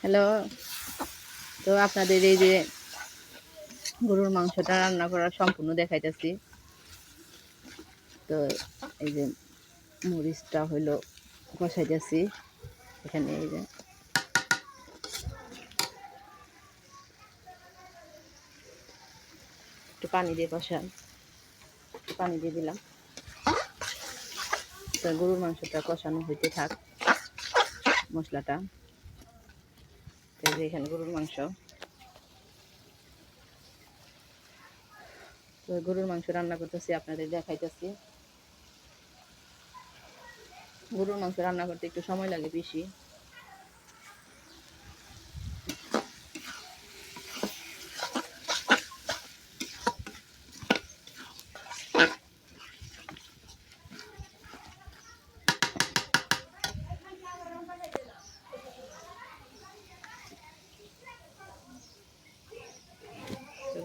Hello? তো আপনাদের এই যে গরুর মাংসটা রান্না করা সম্পূর্ণ দেখাইতেছি। তো এই যে মরিচটা হইল কষাইতেছি। এখানে এই যে একটু পানি দিয়ে কষান। পানি দিয়ে দিলাম। তো গরুর মাংসটা কষানো হইতে থাক। মশলাটা। এই যে এখানে গরুর মাংস। তো গরুর মাংস রান্না করতেছি, আপনাদের দেখাইতেছি। গরুর মাংস রান্না করতে একটু সময় লাগে বেশি।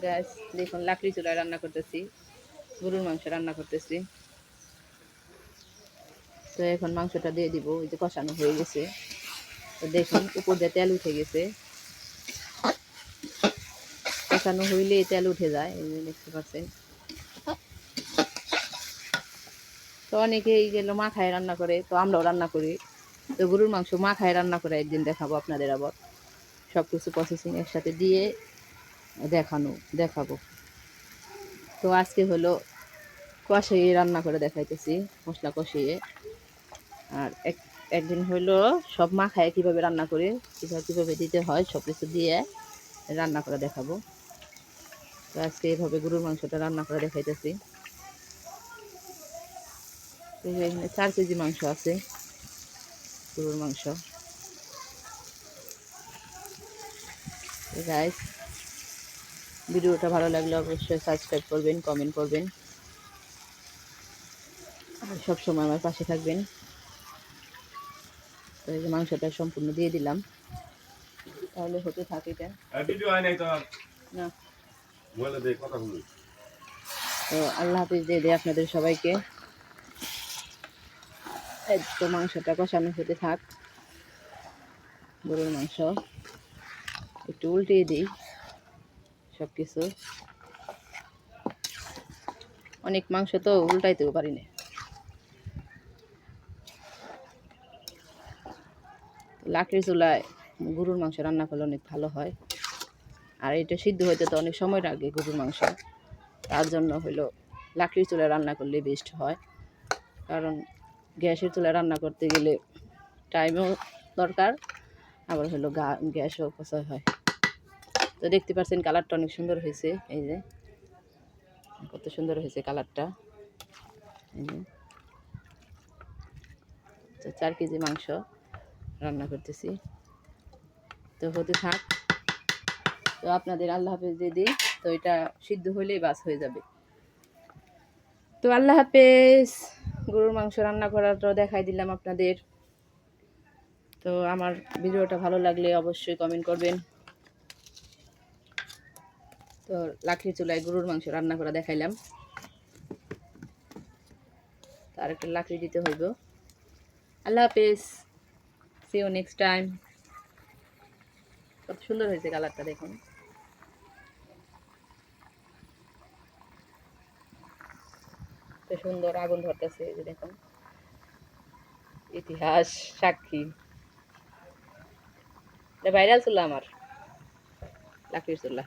গ্যাস দেখুন, লাকড়ি চুলায় রান্না করতেছি, গরুর মাংস রান্না করতেছি। তো এখন মাংসটা দিয়ে দিব ওই যে কষানো হয়ে গেছে। তো দেখুন, উপর দিয়ে তেল উঠে গেছে। কষানো হইলে তেল উঠে যায়, এই দেখতে পাচ্ছেন। তো অনেকে এই গেলো মাখায় রান্না করে, তো আমরাও রান্না করি। তো গরুর মাংস মাখায় রান্না করে একদিন দেখাবো আপনাদের আবার। সব কিছু প্রসেসিং একসাথে দিয়ে দেখানো, দেখাবো। তো আজকে হলো কষিয়ে রান্না করে দেখাইতেছি, মশলা কষিয়ে। আর এক, একদিন হইল সব মাখায় কীভাবে রান্না করে, কীভাবে কীভাবে দিতে হয়, সব কিছু দিয়ে রান্না করে দেখাবো। তো আজকে এইভাবে গরুর মাংসটা রান্না করে দেখাইতেছি। এখানে চার কেজি মাংস আছে, গরুর মাংস। গাইস ভিডিওটা ভালো লাগলে অবশ্যই সাবস্ক্রাইব করবেন কমেন্ট করবেন। আর সবসময় আমার পাশে থাকবেন। তো এই যে মাংসটা সম্পূর্ণ দিয়ে দিলাম। তাহলে হতে থাকে এটা। না। তো আল্লাহ হাফিজ দিয়ে দেয় আপনাদের সবাইকে। তো মাংসটা কষানো হতে থাক। গরুর মাংস। একটু উল্টিয়ে দিই। সব কিছু অনেক মাংস তো উল্টাইতেও পারি না লাকড়ি চুলায় গরুর মাংস রান্না করলে অনেক ভালো হয়। আর এটা সিদ্ধ হইতে তো অনেক সময় লাগে গরুর মাংস। তার জন্য হলো লাকড়ির চুলায় রান্না করলে বেস্ট হয়। কারণ গ্যাসের চুলায় রান্না করতে গেলে টাইমও দরকার। আবার হলো গ্যাসও অপচয় হয়। তো দেখতে পাচ্ছেন কালারটা অনেক সুন্দর হয়েছে, এই যে। কত সুন্দর হয়েছে কালারটা, এই তো চার কেজি মাংস রান্না করতেছি। তো হতে থাক। তো আপনাদের আল্লাহ হাফেজ দিয়ে দিই, তো এটা সিদ্ধ হলেই বাস হয়ে যাবে। তো আল্লাহ হাফেজ, গরুর মাংস রান্না করাটা দেখাই দিলাম আপনাদের। তো আমার ভিডিওটা ভালো লাগলে অবশ্যই কমেন্ট করবেন। তো লাকড়ি চুলায় গরুর মাংস রান্না করা দেখাইলাম। তার একটা লাকড়ি দিতে হইব। আল্লাহ হাফেজ। সি ইউ নেক্সট টাইম কত সুন্দর হয়েছে কালারটা দেখুন। সুন্দর আগুন ধরতেছে যে দেখুন। ইতিহাস, সাক্ষী। ভাইরাল চুল্লা আমার। লাকড়ির চুলা।